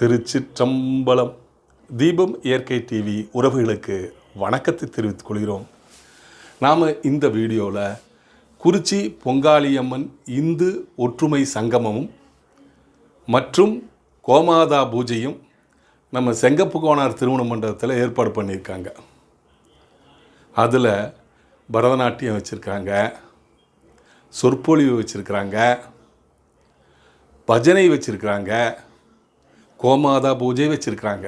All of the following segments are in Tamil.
திருச்சிற்றம்பலம். தீபம் இயற்கை டிவி உறவுகளுக்கு வணக்கத்தை தெரிவித்துக் கொள்கிறோம். நாம் இந்த வீடியோவில் குறிச்சி பொங்காளியம்மன் இந்து ஒற்றுமை சங்கமமும் மற்றும் கோமாதா பூஜையும் நம்ம செங்கப்பு கோணார் திருமண மண்டபத்தில் ஏற்பாடு பண்ணியிருக்காங்க. அதில் பரதநாட்டியம் வச்சுருக்காங்க சொற்பொழிவு வச்சுருக்கிறாங்க பஜனை வச்சுருக்கிறாங்க கோமாதா பூஜை வச்சுருக்கிறாங்க.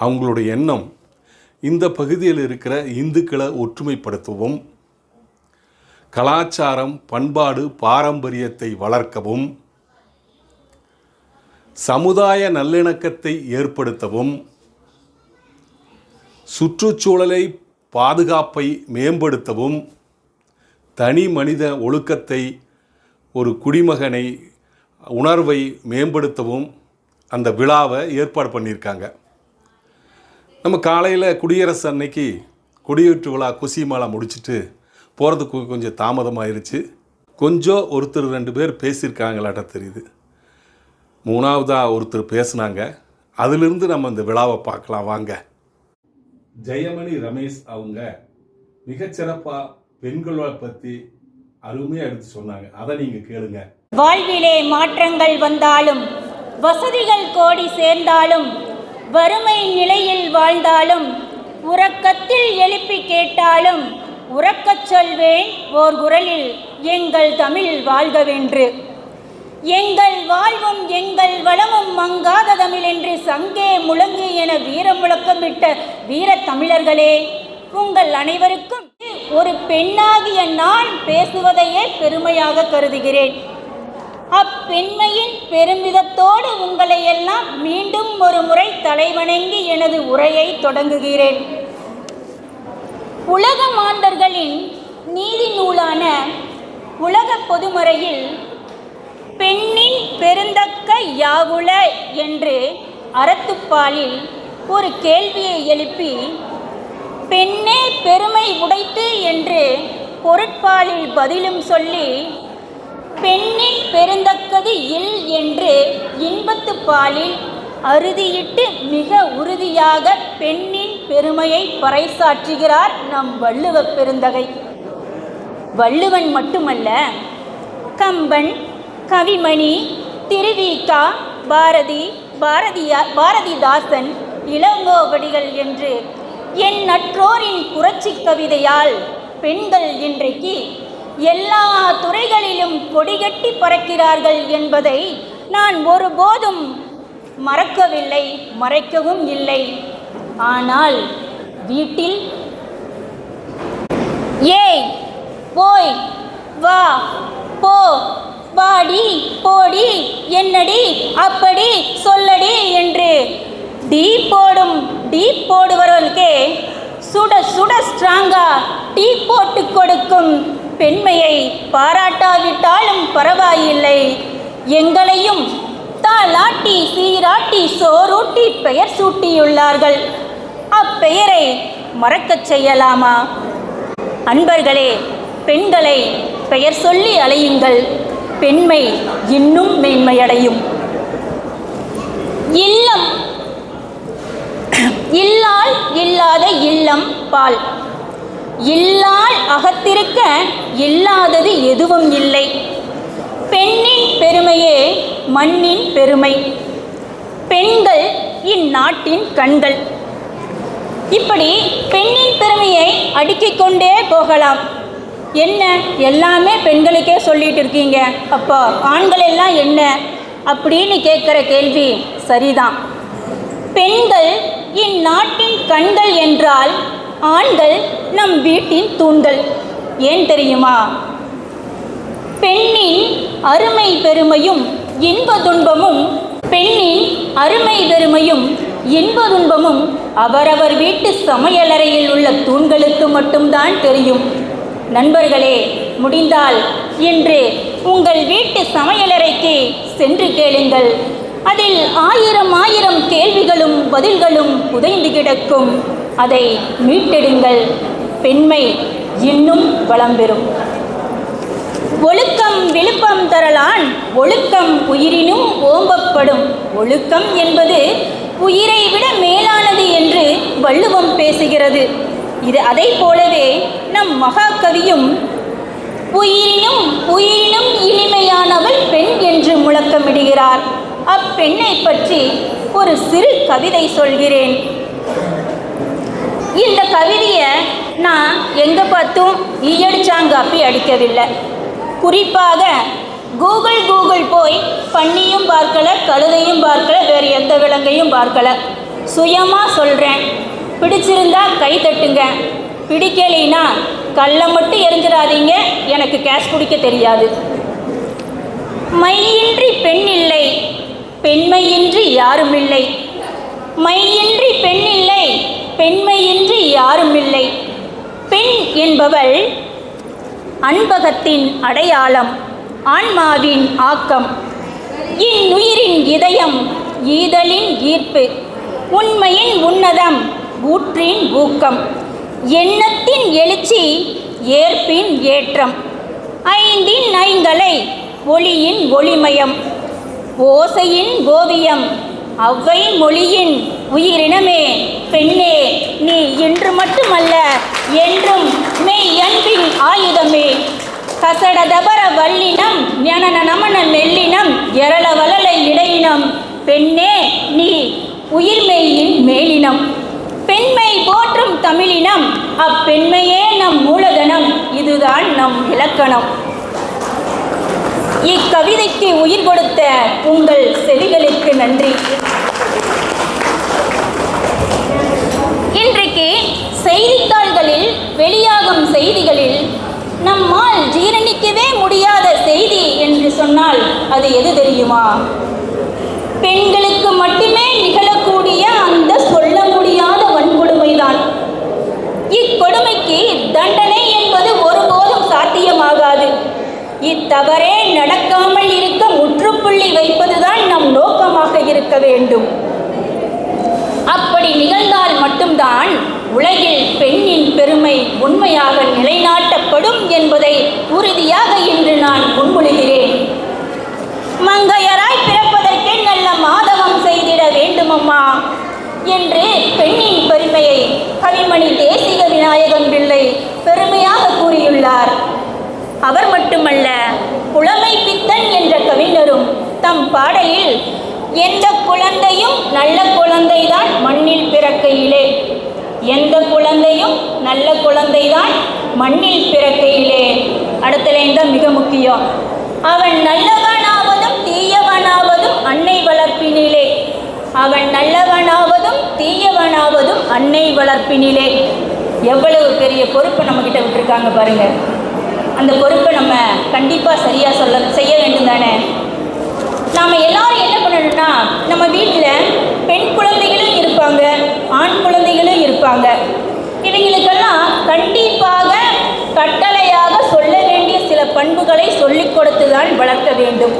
அவங்களுடைய எண்ணம் இந்த பகுதியில் இருக்கிற இந்துக்களை ஒற்றுமைப்படுத்தவும் கலாச்சாரம் பண்பாடு பாரம்பரியத்தை வளர்க்கவும் சமுதாய நல்லிணக்கத்தை ஏற்படுத்தவும் சுற்றுச்சூழலை பாதுகாப்பை மேம்படுத்தவும் தனி மனித ஒழுக்கத்தை ஒரு குடிமகனை உணர்வை மேம்படுத்தவும் அந்த விழாவை ஏற்பாடு பண்ணியிருக்காங்க. நம்ம காலையில் குடியரசு அன்னைக்கு கொடியேற்று விழா குசி மாலை முடிச்சுட்டு போகிறதுக்கு கொஞ்சம் தாமதமாயிருச்சு. கொஞ்சம் ஒருத்தர் ரெண்டு பேர் பேசியிருக்காங்களாட்ட தெரியுது. மூணாவதாக ஒருத்தர் பேசுனாங்க. அதிலிருந்து நம்ம இந்த விழாவை பார்க்கலாம். வாங்க. ஜெயமணி ரமேஷ் அவங்க மிகச்சிறப்பாக பெண்களை பற்றி அருமையாக எடுத்து சொன்னாங்க. அதை நீங்கள் கேளுங்க. வாழ்விலே மாற்றங்கள் வந்தாலும் வசதிகள் கோடி சேர்ந்தாலும் வறுமை நிலையில் வாழ்ந்தாலும் உறக்கத்தில் எழுப்பி கேட்டாலும் உறக்கச் சொல்வேன் ஓர் குரலில் எங்கள் தமிழ் வாழ்கவென்று. எங்கள் வாழ்வும் எங்கள் வளமும் மங்காத தமிழ் என்று சங்கே முழங்கு என வீர முழக்கமிட்ட வீர தமிழர்களே உங்கள் அனைவருக்கும் ஒரு பெண்ணாகிய நான் பேசுவதையே பெருமையாக கருதுகிறேன். அப்பெண்மையின் பெருமிதத்தோடு உங்களை எல்லாம் மீண்டும் ஒரு முறை தலைவணங்கி எனது உரையை தொடங்குகிறேன். உலக மாந்தர்களின் நீதி நூலான உலக பொதுமறையில் பெண்ணின் பெருந்தக்க யாவுல என்று அறத்துப்பாலில் ஒரு கேள்வியை எழுப்பி பெண்ணே பெருமை உடைத்து என்று பொருட்பாலில் பதிலும் சொல்லி பெண்ணின் பெருந்தக்கது இல் என்று இன்பத்து பாலில் அறுதியிட்டு மிக உறுதியாக பெண்ணின் பெருமையை பறைசாற்றுகிறார் நம் வள்ளுவ பெருந்தகை. வள்ளுவன் மட்டுமல்ல கம்பன் கவிமணி திருவிகா பாரதி பாரதியா பாரதிதாசன் இளங்கோவடிகள் என்று என் நற்றோரின் புரட்சி கவிதையால் பெண்கள் இன்றைக்கு எல்லா துறைகளிலும் கொடிகட்டி பறக்கிறார்கள் என்பதை நான் ஒருபோதும் மறக்கவில்லை மறைக்கவும் இல்லை. ஆனால் வீட்டில் ஏய் போய் வா போ வாடி போடி என்னடி அப்படி சொல்லடி என்று டீ போடும் டீ போடுபவர்களுக்கே சுட சுட ஸ்ட்ராங்கா டீ போட்டு கொடுக்கும் பெண்மையை பாராட்டாவிட்டாலும் பரவாயில்லை. எங்களையும் தாளாட்டி சீராட்டி சோரூட்டி பெயர் சூட்டியுள்ளார்கள். அப்பெயரை மறக்கச் செய்யலாமா? அன்பர்களே பெண்களை பெயர் சொல்லி அலையுங்கள். பெண்மை இன்னும் மேன்மையடையும். இல்லம் இல்லால் இல்லாத இல்லம் பால். இல்லால் அகத்திருக்க இல்லாதது எதுவும் இல்லை. பெண்ணின் பெருமையே மண்ணின் பெருமை. பெண்கள் இந்நாட்டின் கண்கள். இப்படி பெண்ணின் பெருமையை அடுக்கிக் கொண்டே போகலாம். என்ன? எல்லாமே பெண்களுக்கே சொல்லிட்டு இருக்கீங்க. அப்போ ஆண்கள் எல்லாம் என்ன? அப்படின்னு கேட்குற கேள்வி சரிதான். பெண்கள் இந்நாட்டின் கண்கள் என்றால் ஆண்கள் நம் வீட்டின் தூண்கள். ஏன் தெரியுமா? பெண்ணின் அருமை பெருமையும் இன்ப துன்பமும் பெண்ணின் அருமை பெருமையும் இன்ப துன்பமும் அவரவர் வீட்டு சமையலறையில் உள்ள தூண்களுக்கு மட்டும்தான் தெரியும். நண்பர்களே முடிந்தால் இன்று உங்கள் வீட்டு சமையலறைக்கு சென்று கேளுங்கள். அதில் ஆயிரம் ஆயிரம் கேள்விகளும் பதில்களும் புதைந்து கிடக்கும். அதை மீட்டெடுங்கள். பெண்மை இன்னும் வளம் பெறும் ஒழுக்கம் விழுப்பம் தரலான் ஒழுக்கம் உயிரினும் ஓம்பப்படும். ஒழுக்கம் என்பது உயிரை விட மேலானது என்று வள்ளுவம் பேசுகிறது. இது அதை போலவே நம் மகாகவியும் உயிரினும் உயிரினும் இனிமையானவள் பெண் என்று முழக்கமிடுகிறார். அப்பெண்ணை பற்றி ஒரு சிறு கவிதை சொல்கிறேன். இந்த கவிதையை நான் எங்கே பார்த்தும் ஈயடிச்சாங்காப்பி அடிக்கவில்லை. குறிப்பாக கூகுள் கூகுள் போய் பன்னியும் பார்க்கல கழுதையும் பார்க்கல வேறு எந்த விலங்கையும் பார்க்கல. சுயமாக சொல்கிறேன் பிடிச்சிருந்தா கை தட்டுங்க. பிடிக்கலைனா கல்லை மட்டும் எரிஞ்சிடாதீங்க எனக்கு கேஷ் பிடிக்க தெரியாது. மையின்றி பெண்ணில் பெண்மையின்றி யாருமில்லை. மையின்றி பெண் இல்லை பெண்மையின்றி யாருமில்லை. பெண் என்பவள் அன்பகத்தின் அடையாளம் ஆன்மாவின் ஆக்கம். இன்னுயிரின் இதயம் ஈதலின் ஈர்ப்பு. உண்மையின் உன்னதம் ஊற்றின் ஊக்கம். எண்ணத்தின் எழுச்சி ஏற்பின் ஏற்றம். ஐந்தின் ஐங்கலை ஒளியின் ஒளிமயம். ஓசையின் ஓவியம் அவ்வை மொழியின் உயிரினமே. பெண்ணே நீ இன்று மட்டுமல்ல என்றும் மெய் அன்பின் ஆயுதமே. கசடதபர வல்லினம் ஞனன நமன மெல்லினம் எரள வளல இடையினம். பெண்ணே நீ உயிர்மெய்யின் மேலினம். பெண்மை போற்றும் தமிழினம் அப்பெண்மையே நம் மூலதனம். இதுதான் நம் இலக்கணம். இக்கவிதைக்கு உயிர் கொடுத்த உங்கள் செவிகளுக்கு நன்றி. இன்றைக்கு செய்தித்தாள்களில் வெளியாகும் செய்திகளில் நம்மால் ஜீரணிக்கவே முடியாத செய்தி என்று சொன்னால் அது எது தெரியுமா? பெண்களுக்கு மட்டுமே நிகழக்கூடிய அந்த சொல்ல முடியாத வன்கொடுமைதான். இக்கொடுமைக்கு தண்டனை என்பது ஒருபோதும் சாத்தியமாகாது. இத்தவறே நடக்காமல் இருக்க முற்றுப்புள்ளி வைப்பதுதான் நம் நோக்கமாக இருக்க வேண்டும். அப்படி நிகழ்ந்தால் மட்டும்தான் உலகில் பெண்ணின் பெருமை உண்மையாக நிலைநாட்டப்படும் என்பதை உறுதியாக இன்று நான் முன்மொழிகிறேன். மங்கையராய் பிறப்பதற்கே நல்ல மாதவம் செய்திட வேண்டுமம்மா என்று பெண்ணின் பெருமையை கவிமணி தேசிக விநாயகம் பிள்ளை பெருமையாக கூறியுள்ளார். அவர் மட்டுமல்ல புலமை பித்தன் என்ற கவிஞரும் தம் பாடலில் எந்த குழந்தையும் நல்ல குழந்தைதான் மண்ணில் பிறக்கையிலே. எந்த குழந்தையும் நல்ல குழந்தைதான் மண்ணில் பிறக்கையிலே. அடுத்த லைன் தான் மிக முக்கியம். அவன் நல்லவனாவதும் தீயவனாவதும் அன்னை வளர்ப்பினிலே. அவன் நல்லவனாவதும் தீயவனாவதும் அன்னை வளர்ப்பினிலே. எவ்வளவு பெரிய பொறுப்பு நம்மக்கிட்ட விட்டுருக்காங்க பாருங்க. அந்த பொறுப்பை நம்ம கண்டிப்பாக சரியாக சொல்ல செய்ய வேண்டும் தானே? நாம் எல்லாரும் என்ன பண்ணணும்னா நம்ம வீட்டில் பெண் குழந்தைகளும் இருப்பாங்க ஆண் குழந்தைகளும் இருப்பாங்க. இவங்களுக்கெல்லாம் கண்டிப்பாக கட்டளையாக சொல்ல வேண்டிய சில பண்புகளை சொல்லிக் கொடுத்து தான் வளர்க்க வேண்டும்.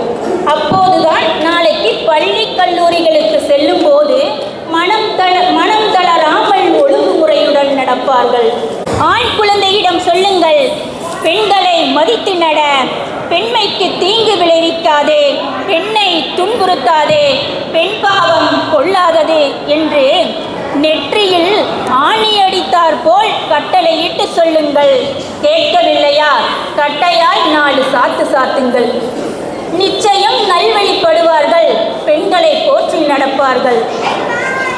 அப்போதுதான் நாளைக்கு பள்ளி கல்லூரிகளுக்கு செல்லும் போது மனம் தள மனம் தளராமல் ஒழுங்குமுறையுடன் நடப்பார்கள். ஆண் குழந்தையிடம் சொல்லுங்கள் பெண்களை மதித்து நட. பெண்மைக்கு தீங்கு விளைவிக்காதே. பெண்ணை துன்புறுத்தாதே. பெண் பாவம் கொள்ளாதது என்று நெற்றியில் ஆணியடித்தார் போல் கட்டளையிட்டு சொல்லுங்கள். கேட்கவில்லையா? கட்டையாய் நாலு சாத்து சாத்துங்கள். நிச்சயம் நல்வழிப்படுவார்கள். பெண்களை போற்றி நடப்பார்கள்.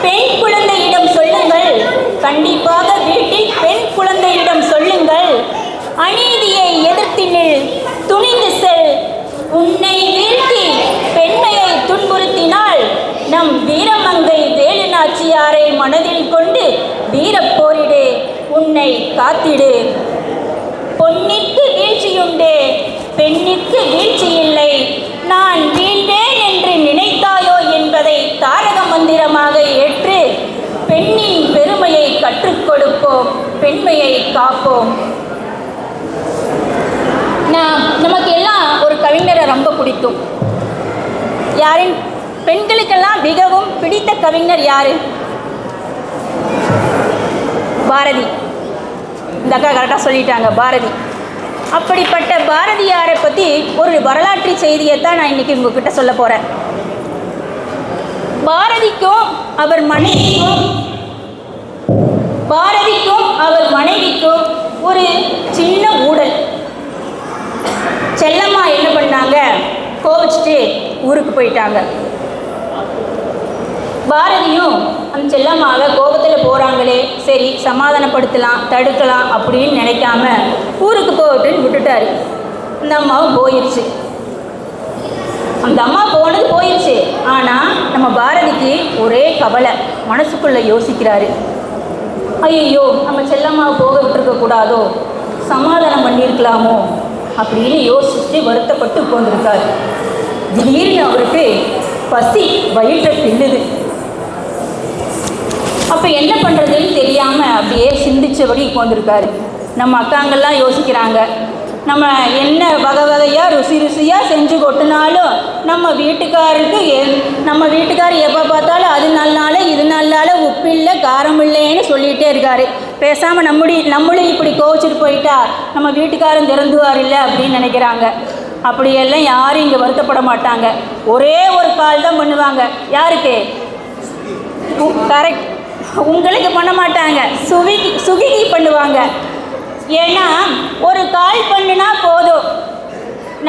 பெண் குழந்தையிடம் சொல்லுங்கள். கண்டிப்பாக வீட்டில் பெண் குழந்தையிடம் சொல்லுங்கள். அநீதியை எதிர்த்து நில். துணிந்து செல். உன்னை வீழ்த்தி பெண்மையை துன்புறுத்தினால் நம் வீரமங்கை வேலு நாச்சியாரை மனதில் கொண்டு வீரப்போரிடு உன்னை காத்திடு. பொன்னிற்கு வீழ்ச்சியுண்டு. பெண்ணிற்கு வீழ்ச்சி இல்லை நான் வீழ்வேன் என்று நினைத்தாயோ என்பதை தாரக மந்திரமாக ஏற்று பெண்ணின் பெருமையை கற்றுக் கொடுப்போம். பெண்மையை காப்போம். நான் நமக்கு எல்லாம் ஒரு கவிஞரை ரொம்ப பிடிக்கும். யாரின் பெண்களுக்கெல்லாம் மிகவும் பிடித்த கவிஞர் யாரு? பாரதி. இந்த அக்கா கரெக்டாக சொல்லிட்டாங்க பாரதி. அப்படிப்பட்ட பாரதியாரை பற்றி ஒரு வரலாற்று செய்தியை தான் நான் இன்றைக்கி உங்ககிட்ட சொல்ல போகிறேன் பாரதிக்கும் அவர் மனைவிக்கும் பாரதிக்கும் அவர் மனைவிக்கும் ஒரு சின்ன ஊடல் செல்லம்மா என்ன பண்ணாங்க? கோவிச்சுட்டு ஊருக்கு போயிட்டாங்க. பாரதியும் அந்த செல்லம்மாவை கோபத்தில் போகிறாங்களே சரி சமாதானப்படுத்தலாம் தடுக்கலாம் அப்படின்னு நினைக்காம ஊருக்கு போகட்டுன்னு விட்டுட்டாரு. அந்த அம்மாவும் போயிடுச்சு அந்த அம்மா போனது போயிடுச்சு ஆனால் நம்ம பாரதிக்கு ஒரே கவலை. மனசுக்குள்ளே யோசிக்கிறாரு. ஐயோ நம்ம செல்லம்மாவை போக விட்டுருக்க கூடாதோ? சமாதானம் பண்ணியிருக்கலாமோ அப்படின்னு யோசித்து வருத்தப்பட்டு உட்காந்துருக்காரு திடீர்னு அவருக்கு பசி வயிற்றை பின்னுது. அப்போ என்ன பண்ணுறதுன்னு தெரியாமல் அப்படியே சிந்திச்சபடி உட்காந்துருக்காரு நம்ம அக்காங்கெல்லாம் யோசிக்கிறாங்க. நம்ம என்ன வகை வகையாக ருசி ருசியாக செஞ்சு கொட்டினாலும் நம்ம வீட்டுக்காருக்கு எ- நம்ம வீட்டுக்காரர் எப்போ பார்த்தாலும் அது நல்லால இது நல்லால உப்பு இல்லை காரம் இல்லைன்னு சொல்லிகிட்டே இருக்காரு. பேசாமல் நம்முடைய நம்மளும் இப்படி கோவிச்சிட்டு போயிட்டா நம்ம வீட்டுக்காரன் திறந்துவார் இல்லை அப்படின்னு நினைக்கிறாங்க. அப்படியெல்லாம் யாரும் இங்கே வருத்தப்பட மாட்டாங்க. ஒரே ஒரு கால் தான் பண்ணுவாங்க. யாருக்கு? கரெக்ட் உங்களுக்கு பண்ண மாட்டாங்க. சுவிகி சுகிகி பண்ணுவாங்க. ஏன்னா ஒரு கால் பண்ணுனா போதும்.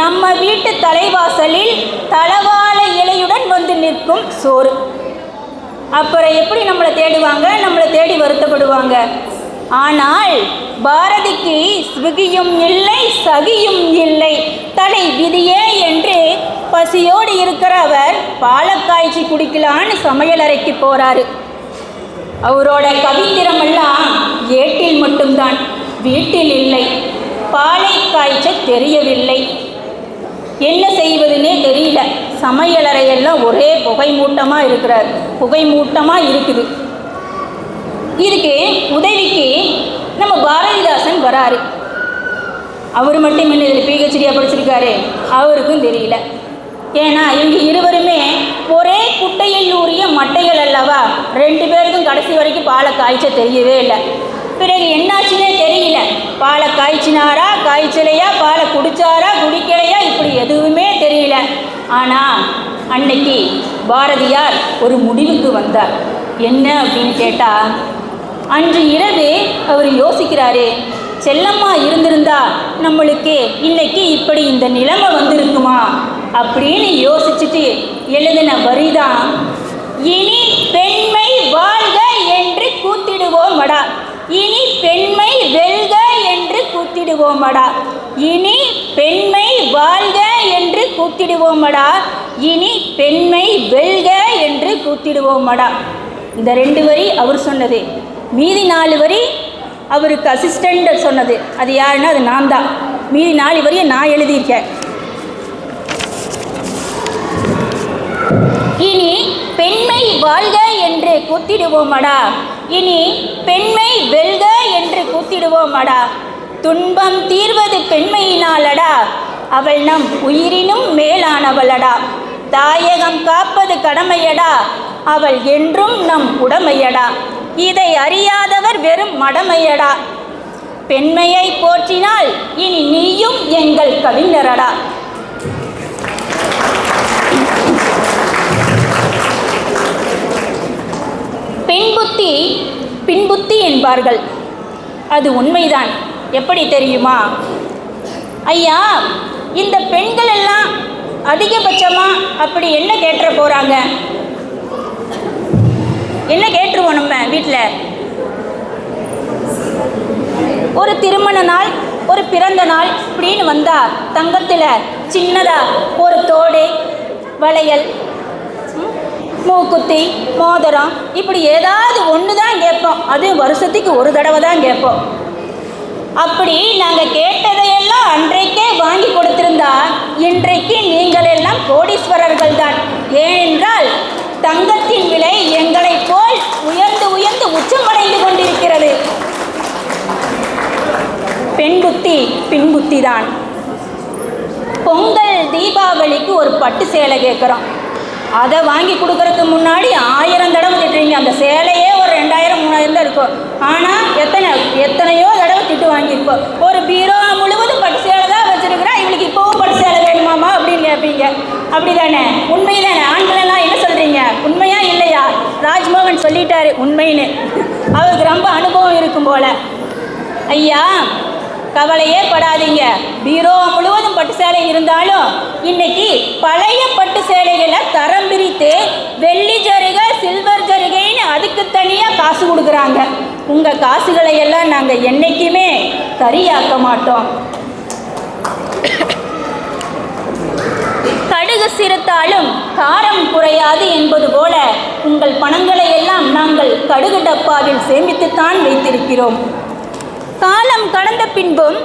நம்ம வீட்டு தலைவாசலில் தளவாழ இலையுடன் வந்து நிற்கும் சோறு. அப்புறம் எப்படி நம்மளை தேடுவாங்க? நம்மளை தேடி வருத்தப்படுவாங்க. ஆனால் பாரதிக்கு ஸ்விகியும் இல்லை சகியும் இல்லை. தலை விதியே என்று பசியோடு இருக்கிற அவர் பாலக்காய்ச்சி குடிக்கலான்னு சமையலறைக்கு போறாரு. அவரோட கவித்திரமெல்லாம் ஏட்டில் மட்டும்தான் வீட்டில் இல்லை. பாலை காய்ச்ச தெரியவில்லை. என்ன செய்வதுன்னே தெரியல. சமையலறையெல்லாம் ஒரே புகை மூட்டமாக இருக்கிறார். புகை மூட்டமாக இருக்குது. இதுக்கு உதவிக்கு நம்ம பாரதிதாசன் வராரு. அவர் மட்டும் இல்லை இதில் பிஹெச்டியாக படிச்சிருக்காரு? அவருக்கும் தெரியல. ஏன்னா இவங்க இருவருமே ஒரே குட்டையில் ஊறிய மட்டைகள் அல்லவா? ரெண்டு பேருக்கும் கடைசி வரைக்கும் பாலை காய்ச்ச தெரியவே இல்லை. பிறகு என்னாச்சுன்னே தெரியல. பாலை காய்ச்சினாரா காய்ச்சலையா? பாலை குடிச்சாரா குடிக்கலையா? இப்படி எதுவுமே தெரியல. ஆனால் அன்னைக்கு பாரதியார் ஒரு முடிவுக்கு வந்தார். என்ன அப்படின்னு கேட்டால் அன்று இரவே அவர் யோசிக்கிறாரு செல்லம்மா இருந்திருந்தா நம்மளுக்கு இன்னைக்கு இப்படி இந்த நிலைமை வந்திருக்குமா? அப்படின்னு யோசிச்சுட்டு எழுதின வரிதான் இனி பெண்மை வாழ்க என்று கூத்திடுவோமடா இனி பெண்மை வெல்க என்று கூத்திடுவோமடா இனி பெண்மை வாழ்க என்று கூத்திடுவோமடா இனி பெண்மை வெல்க என்று கூத்திடுவோமடா. இந்த ரெண்டு வரி அவர் சொன்னது. மீதி நாலு வரி அவருக்கு அசிஸ்டண்ட் சொன்னது. அது யாருன்னா அது நான் தான் மீதி நாலு வரியை நான் எழுதியிருக்கேன். இனி பெண்மை வாழ்க என்று கூத்திடுவோமடா. இனி பெண்மை வெல்க என்று கூத்திடுவோமடா. துன்பம் தீர்வது பெண்மையினாலடா. அவள் நம் உயிரினும் மேலானவளடா. தாயகம் காப்பது கடமையடா. அவள் என்றும் நம் உடமையடா. இதை அறியாதவர் வெறும் மடமையடா. பெண்மையை போற்றினால் இனி நீயும் எங்கள் கவிஞரடா. பெண்புத்தி பின்புத்தி என்பார்கள். அது உண்மைதான். எப்படி தெரியுமா? ஐயா இந்த பெண்கள் எல்லாம் அதிகபட்சமாக அப்படி என்ன கேட்டுற போகிறாங்க என்ன கேட்டுருவோம் நம்ம வீட்டில் ஒரு திருமண நாள் ஒரு பிறந்த நாள் இப்படின்னு வந்தா தங்கத்தில் சின்னதாக ஒரு தோடு வளையல் மூக்குத்தி மோதிரம் இப்படி ஏதாவது ஒன்று தான் கேட்போம். அது வருஷத்துக்கு ஒரு தடவை தான் கேட்போம். அப்படி நாங்கள் கேட்டதையெல்லாம் அன்றைக்கே வாங்கி கொடுத்திருந்தா இன்றைக்கு நீங்கள் எல்லாம் கோடீஸ்வரர்கள் தான் ஏனென்றால் தங்கத்தின் விலை எங்களைப் போல் உயர்ந்து உயர்ந்து உச்சமடைந்து கொண்டிருக்கிறது பெண் புத்தி பின் புத்தி தான் பொங்கல் தீபாவளிக்கு ஒரு பட்டு சேலை கேட்குறோம். அதை வாங்கி கொடுக்கறதுக்கு முன்னாடி ஆயிரம் தடவை திட்டுறீங்க. அந்த சேலையே ஒரு ரெண்டாயிரம் மூணாயிரம் தான் இருக்கும். ஆனால் எத்தனை எத்தனையோ தடவை திட்டு வாங்கியிருப்போம். ஒரு பீரோ முழுவதும் பட்டு சேலை தான் வச்சுருக்குறா. இவளுக்கு இப்போவும் பட்டு சேலை வேணுமாமா அப்படின்னு கேட்பீங்க. அப்படிதானே? உண்மை தானே ஆண்களெல்லாம் என்ன சொல்கிறீங்க உண்மையா இல்லையா? ராஜ்மோகன் சொல்லிட்டாரு உண்மைன்னு. அவருக்கு ரொம்ப அனுபவம் இருக்கும் போல. ஐயா கவலையே படாதீங்க பீரோ முழுவதும் பட்டு சேலை இருந்தாலும் இன்னைக்கு பழைய பட்டு சேலைகளை தரம் பிரித்து வெள்ளி ஜரிகை சில்வர் ஜரிகைன்னு அதுக்கு தனியாக காசு கொடுக்குறாங்க. உங்கள் காசுகளை எல்லாம் நாங்கள் என்றைக்குமே கரியாக்க மாட்டோம். கடுகு சிறுத்தாலும் காரம் குறையாது என்பது போல உங்கள் பணங்களை எல்லாம் நாங்கள் கடுகு டப்பாவில் சேமித்துத்தான் வைத்திருக்கிறோம். காலம் கடந்த பின்பும்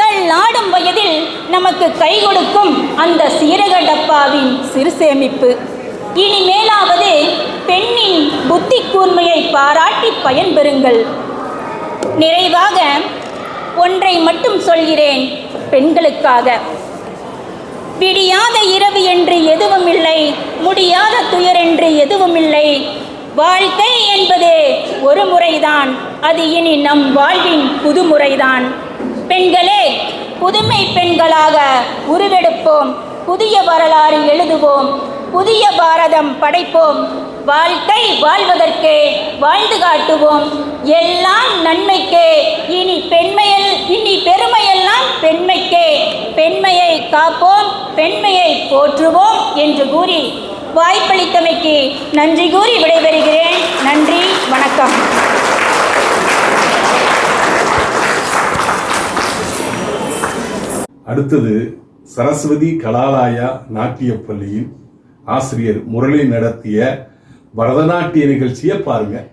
தள்ளாடும் வயதில் நமக்கு கை கொடுக்கும் அந்த சீரக டப்பாவின் சிறு சேமிப்பு இனிமேலாவது பெண்ணின் புத்தி கூர்மையை பாராட்டி பயன்பெறுங்கள். நிறைவாக ஒன்றை மட்டும் சொல்கிறேன் பெண்களுக்காக. விடியாத இரவு என்று எதுவும் இல்லை முடியாத துயர் என்று எதுவும் இல்லை வாழ்க்கை என்பது ஒரு முறைதான். அது இனி நம் வாழ்வின் புதுமுறைதான் பெண்களே புதுமை பெண்களாக உருவெடுப்போம். புதிய வரலாறு எழுதுவோம். புதிய பாரதம் படைப்போம். வாழ்க்கை வாழ்வதற்கே வாழ்ந்து காட்டுவோம். எல்லாம் நன்மைக்கே இனி பெண்மையல் இனி பெருமையெல்லாம் பெண்மைக்கே. பெண்மையை காப்போம் பெண்மையை போற்றுவோம் என்று கூறி வாய்ப்பளித்தமைக்கு நன்றி கூறி விடைபெறுகிறேன். நன்றி வணக்கம். அடுத்தது சரஸ்வதி கலாலயா நாட்டியப் பள்ளியின் ஆசிரியர் முரளி நடத்திய பரதநாட்டிய நிகழ்ச்சியை பாருங்க.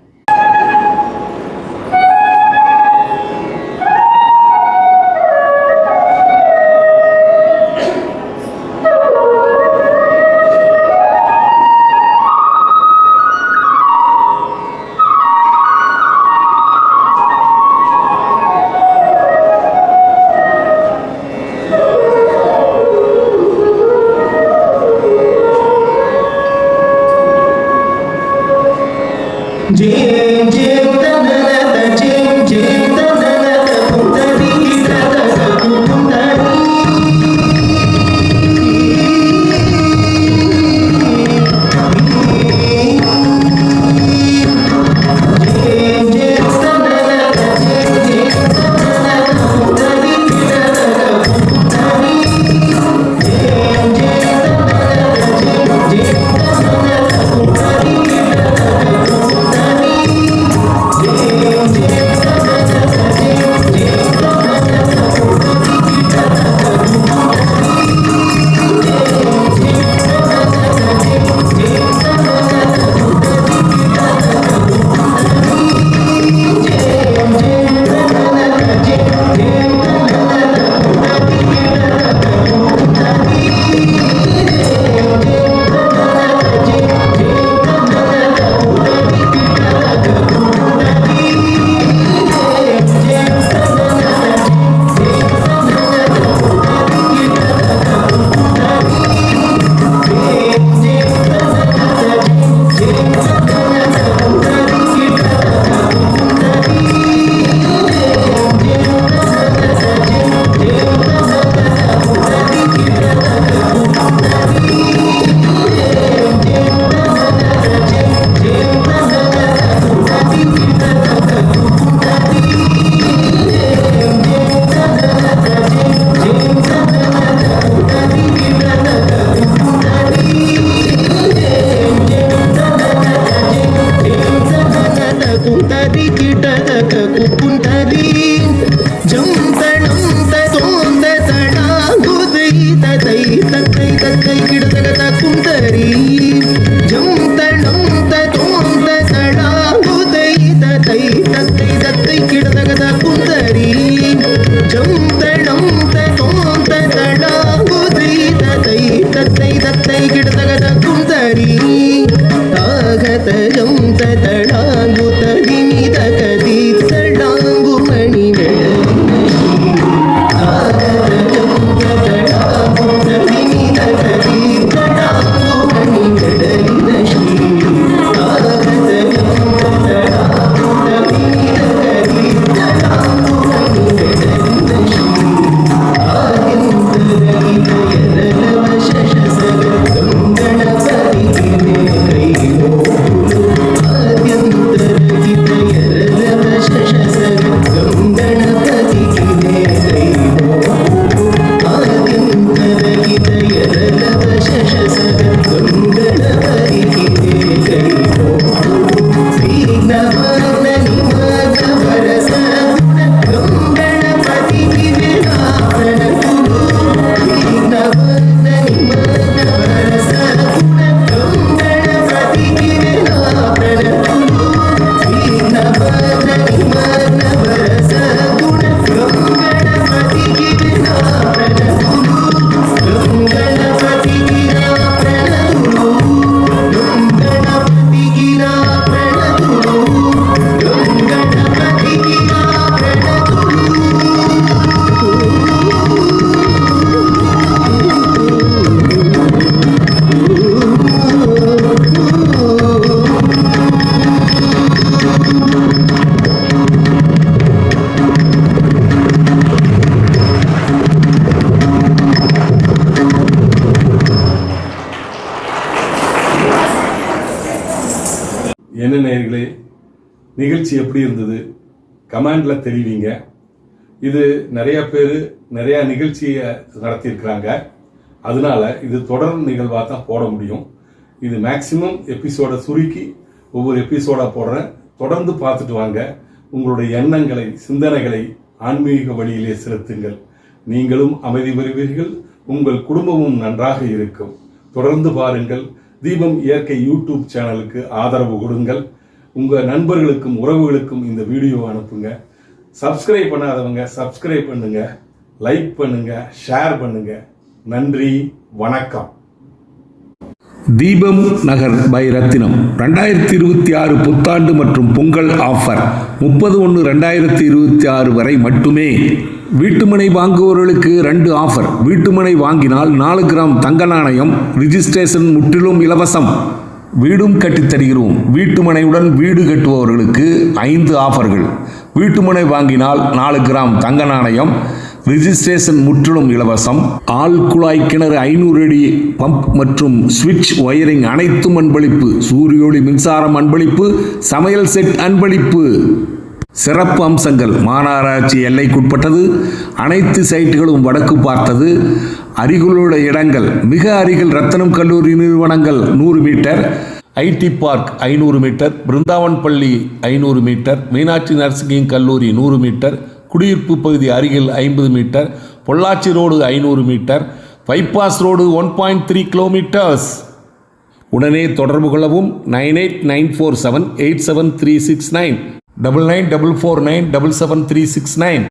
பயிற்சி எப்படி இருந்தது? கமாண்டில் தெரிவிங்க இது நிறைய பேர் நிறைய நிகழ்ச்சியை நடத்தியிருக்கிறாங்க. அதனால இது தொடர் நிகழ்வாக தான் போட முடியும். இது மேக்சிமம் எபிசோட சுருக்கி ஒவ்வொரு எபிசோடாக போடுறேன். தொடர்ந்து பார்த்துட்டு வாங்க. உங்களுடைய எண்ணங்களை சிந்தனைகளை ஆன்மீக வழியிலே செலுத்துங்கள். நீங்களும் அமைதி பெறுவீர்கள். உங்கள் குடும்பமும் நன்றாக இருக்கும். தொடர்ந்து பாருங்கள். தீபம் இயற்கை யூடியூப் சேனலுக்கு ஆதரவு கொடுங்கள். உங்கள் நண்பர்களுக்கும் உறவுகளுக்கும் இந்த வீடியோ அனுப்புங்க. சப்ஸ்கிரைப் பண்ணாதவங்க சப்ஸ்கிரைப் பண்ணுங்க. லைக் பண்ணுங்க ஷேர் பண்ணுங்க. நன்றி வணக்கம். தீபம் நகர் பை ரத்தினம். ரெண்டாயிரத்தி இருபத்தி ஆறு புத்தாண்டு மற்றும் பொங்கல் ஆஃபர் முப்பது ஒன்று ரெண்டாயிரத்தி இருபத்தி ஆறு வரை மட்டுமே. வீட்டுமனை வாங்குபவர்களுக்கு ரெண்டு ஆஃபர் வீட்டுமனை வாங்கினால் நாலு கிராம் தங்க நாணயம். ரிஜிஸ்ட்ரேஷன் முற்றிலும் இலவசம். வீடும் கட்டித் தருகிறோம். வீட்டுமனையுடன் வீடு கட்டுபவர்களுக்கு ஐந்து ஆஃபர்கள். வீட்டுமனை வாங்கினால் நாலு கிராம் தங்க நாணயம் ரிஜிஸ்ட்ரேஷன் முற்றிலும் இலவசம். ஆள் குழாய் கிணறு ஐநூறு அடி பம்ப் மற்றும் சுவிட்ச் ஒயரிங் அனைத்தும் அன்பளிப்பு. சூரிய ஒளி மின்சாரம் அன்பளிப்பு சமையல் செட் அன்பளிப்பு. சிறப்பு அம்சங்கள் மாநகராட்சி எல்லைக்குட்பட்டது. அனைத்து சைட்டுகளும் வடக்கு பார்த்தது. அருகிலுள்ள இடங்கள் மிக அருகில் ரத்தனம் கல்லூரி நிறுவனங்கள் நூறு மீட்டர் ஐடி பார்க் ஐநூறு மீட்டர் பிருந்தாவன் பள்ளி ஐநூறு மீட்டர் மீனாட்சி நர்சிங் கல்லூரி நூறு மீட்டர் குடியிருப்பு பகுதி அருகில் ஐம்பது மீட்டர் பொள்ளாச்சி ரோடு ஐநூறு meter bypass road one point three kilometers. உடனே தொடர்பு கொள்ளவும் nine eight nine four seven eight seven three six nine double nine double four nine double seven three six nine.